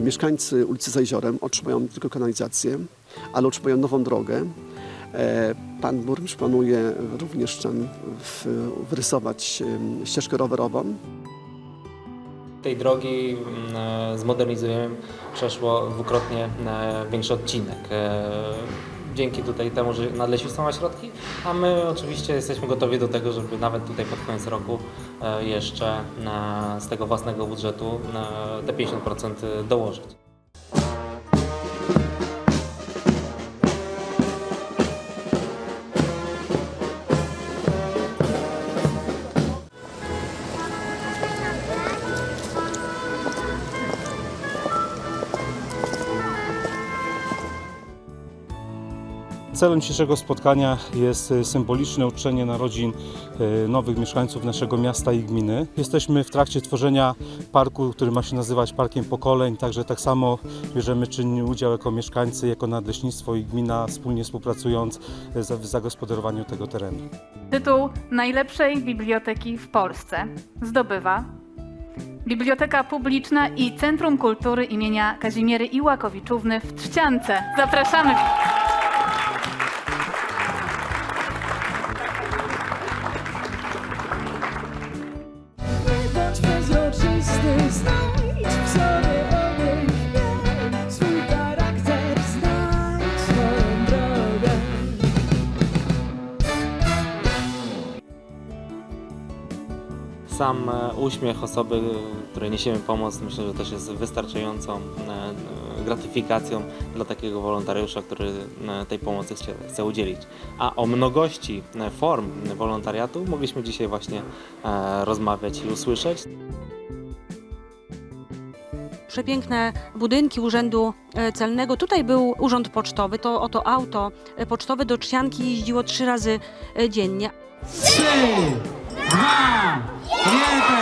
Mieszkańcy ulicy za jeziorem otrzymają tylko kanalizację, ale otrzymają nową drogę. E, Pan burmistrz planuje również tam wyrysować ścieżkę rowerową. Tej drogi mm, e, zmodernizujemy, przeszło dwukrotnie e, większy odcinek. Dzięki tutaj temu, że nadleśnictwo ma środki, a my oczywiście jesteśmy gotowi do tego, żeby nawet tutaj pod koniec roku e, jeszcze e, z tego własnego budżetu e, te 50% dołożyć. Celem dzisiejszego spotkania jest e, symboliczne uczczenie narodzin e, nowych mieszkańców naszego miasta i gminy. Jesteśmy w trakcie tworzenia parku, który ma się nazywać Parkiem Pokoleń, także tak samo bierzemy czynny udział jako mieszkańcy, jako nadleśnictwo i gmina, wspólnie współpracując e, w zagospodarowaniu tego terenu. Tytuł najlepszej biblioteki w Polsce zdobywa Biblioteka Publiczna i Centrum Kultury imienia Kazimiery Iłakowiczówny w Trzciance. Zapraszamy. Sam e, uśmiech osoby, której niesiemy pomoc, myślę, że też jest wystarczającą e, e, gratyfikacją dla takiego wolontariusza, który tej pomocy chce, chce udzielić. A o mnogości form wolontariatu mogliśmy dzisiaj właśnie rozmawiać i usłyszeć. przepiękne budynki Urzędu Celnego. Tutaj był urząd pocztowy, to oto auto pocztowe do Trzcianki jeździło trzy razy dziennie. Trzy, dwa, jeden,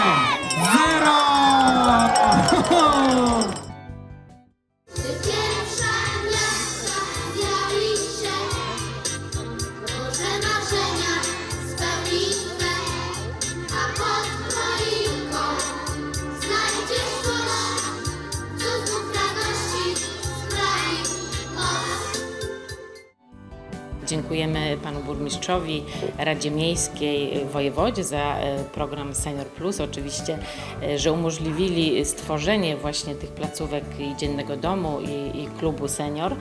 Dziękujemy panu burmistrzowi, Radzie Miejskiej, wojewodzie za e, program Senior Plus. Oczywiście, e, że umożliwili stworzenie właśnie tych placówek i dziennego domu i, i klubu senior. E,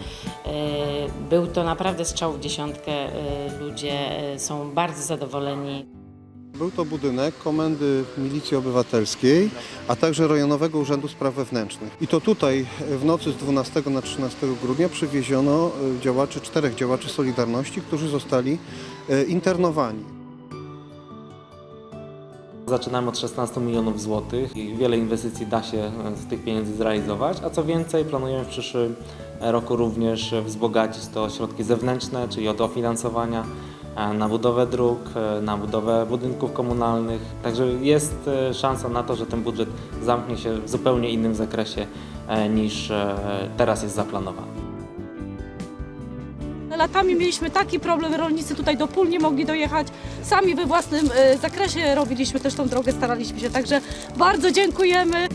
Był to naprawdę strzał w dziesiątkę. E, Ludzie e, są bardzo zadowoleni. Był to budynek Komendy Milicji Obywatelskiej, a także Rejonowego Urzędu Spraw Wewnętrznych. I to tutaj w nocy z 12 na 13 grudnia przywieziono e, działaczy, czterech działaczy Solidarności, którzy zostali e, internowani. Zaczynamy od 16 milionów złotych i wiele inwestycji da się z tych pieniędzy zrealizować, a co więcej planujemy w przyszłym roku również wzbogacić to środki zewnętrzne, czyli o dofinansowania e, na budowę dróg, e, na budowę budynków komunalnych. Także jest e, szansa na to, że ten budżet zamknie się w zupełnie innym zakresie e, niż e, teraz jest zaplanowany. Latami mieliśmy taki problem, rolnicy tutaj do pól nie mogli dojechać. Sami we własnym e, zakresie robiliśmy też tą drogę, staraliśmy się. Także bardzo dziękujemy.